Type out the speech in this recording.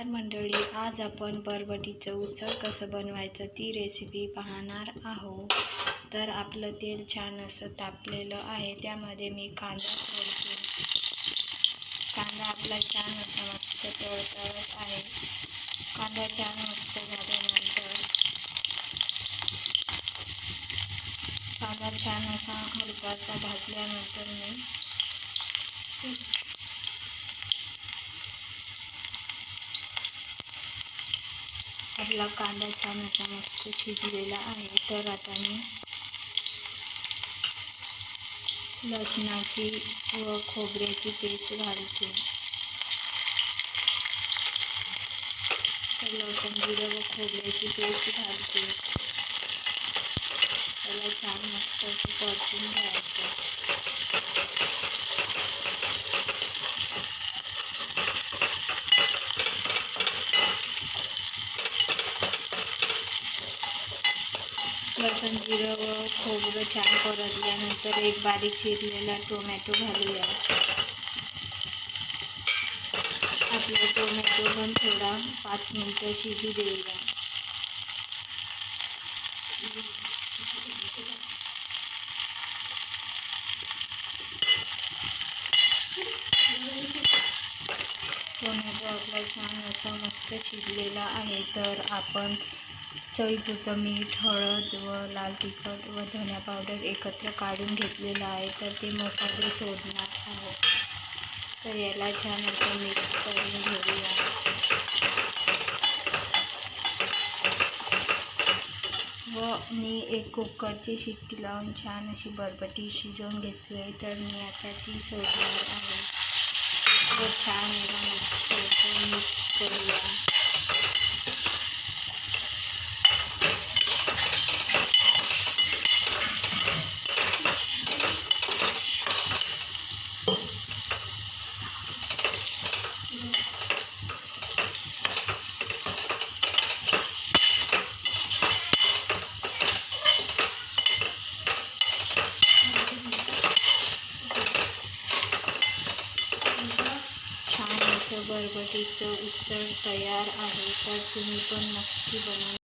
नमस्कार मंडळी आज आपण बरबटीचं उसळ कसं बनवायचं ती रेसिपी पाहणार आहो तर आपलं तेल छान असं तापलेलं आहे त्यामध्ये मी कांदा सोडते कांदा आपला छान असा मस्त तळतळत आहे. कांदा छान मस्त झाल्यानंतर कांदा छान असा हलकासा भाजल्यानंतर मी आपला कांदा छान असा मस्त शिजलेला आहे. तर आता मी लसणाची व खोबऱ्याची पेस्ट घालते. तर जिरं व खोबऱ्याची पेस्ट घालते. त्याला छान मस्त असं परतून लसूण जिरं व खोबरं छान परतल्यानंतर एक बारीक चिरलेला टोमॅटो घालूया. आपला टोमॅटो पण थोडा पाच मिनटं शिजू देऊया. टोमॅटो आपला छान असा मस्त शिजलेला आहे तर आपण चवीपुरतं मीठ, हळद व लाल तिखट व धन्या पावडर एकत्र काढून घेतलेलं आहे. ते मसाले सोडणार आहोत. तर छान मिक्स घेऊया. व मी एक कुकरची शिट्टी लावून छान अशी बरबटी आहे. तर मी आता ती सोडणार व छान मिक्स पद्धतीचं उत्तर तयार आहे तर तुम्ही पण नक्की बनवून